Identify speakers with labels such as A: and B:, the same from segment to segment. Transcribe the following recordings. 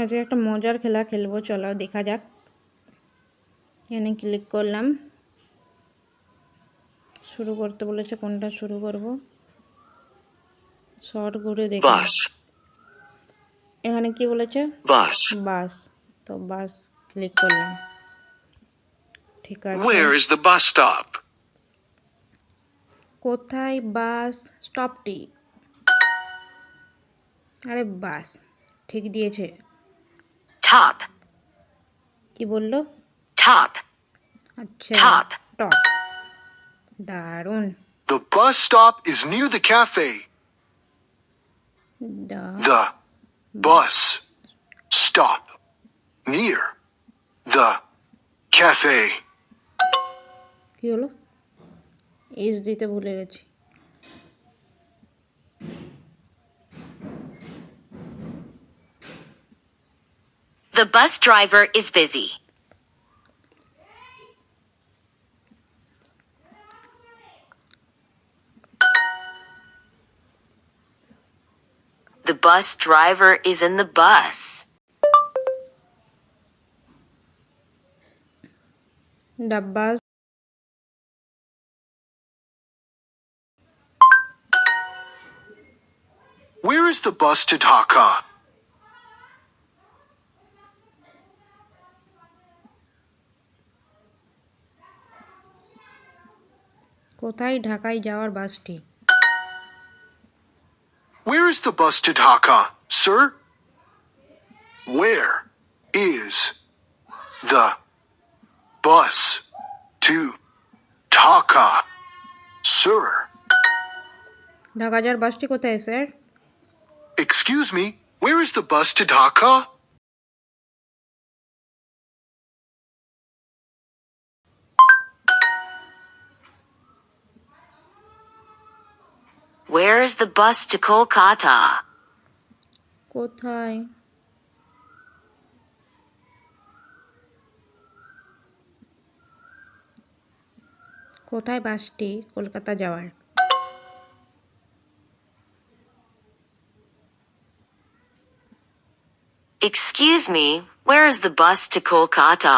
A: আজকে একটা মজার খেলা খেলব চলো দেখা যাক। এখানে ক্লিক করলাম। শুরু করতে বলেছে কোনটা শুরু করব? শর্ট ঘুরে দেখি। এখানে কি বলেছে?
B: Bus.
A: বাস। তো বাস ক্লিক করলাম। ঠিক আছে।
B: Where is the bus stop?
A: কোথায় বাস স্টপটি আরে বাস ঠিক দিয়েছে।
C: Top,
A: কি বলল
C: top,
A: আচ্ছা
C: Top.
A: টপ দারুণ
D: The bus stop is near the cafe.
A: The
D: The bus stop near the cafe.
A: কি হলো এস দিতে ভুলে গেছি
C: The bus driver is busy. The bus driver is in the bus.
A: The bus.
D: Where is the bus to Dhaka?
A: কোথায় ঢাকায় যাওয়ার বাসটি
D: Where is the bus to Dhaka, sir? Where is the bus to Dhaka, sir?
A: Dhaka যাওয়ার বাসটি কোথায় sir
D: Excuse me, where is the bus to Dhaka?
C: Where is the bus to Kolkata?
A: কোথায় কোথায় বাসটি কলকাতা যাওয়ার
C: Excuse me, where is the bus to Kolkata?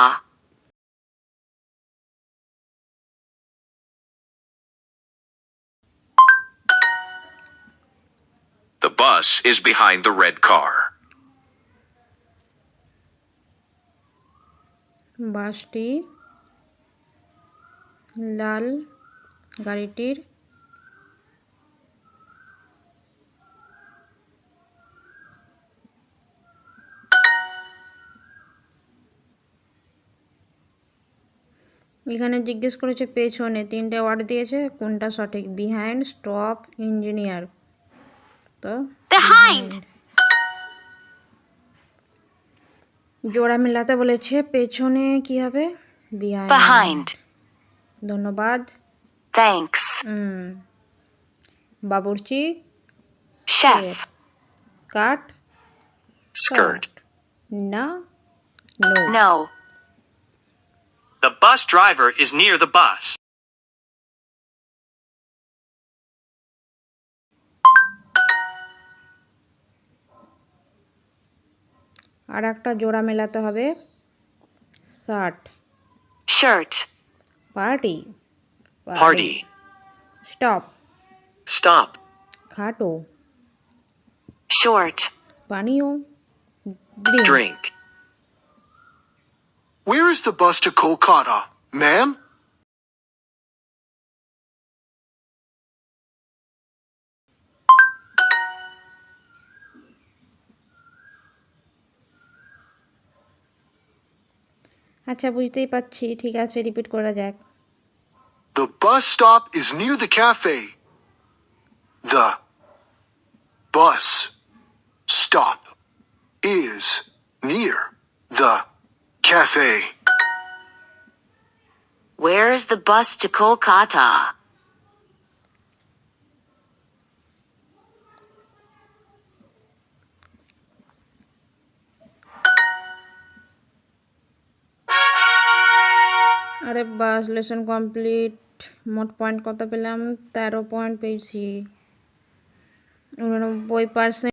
B: Bus is behind the red car.
A: বাসটি লাল গাড়িটির এখানে জিজ্ঞেস করেছে পেছনে তিনটে ওয়ার্ড দিয়েছে, কোনটা সঠিক বিহাইন্ড, স্টপ, ইঞ্জিনিয়ার তো
C: Behind.
A: জোড়া মেলাতে বলেছে পেছনে কি হবে বিহাইন্ড
C: Behind.
A: ধন্যবাদ
C: Thanks.
A: হুম বাবুর্চি
C: Chef.
A: Skirt
B: Skirt.
A: না no
C: No.
E: The bus driver is near the bus.
A: আর একটা জোড়া মেলাতে হবে shirt
C: Shirt.
A: Party
B: Party.
A: Stop
E: Stop.
A: খাটো
C: Short.
A: পানীয় drink
B: Drink.
D: Where is the bus to Kolkata, ma'am?
A: আচ্ছা বুঝতেই পারছি ঠিক আছে রিপিট করা যাক
D: The bus stop is near the cafe. The bus stop is near the cafe.
C: Where is the bus to Kolkata?
A: আরে বাস লেসন কমপ্লিট মোট পয়েন্ট কত পেলাম? তেরো পয়েন্ট পেয়েছি। উননব্বই পার্সেন্ট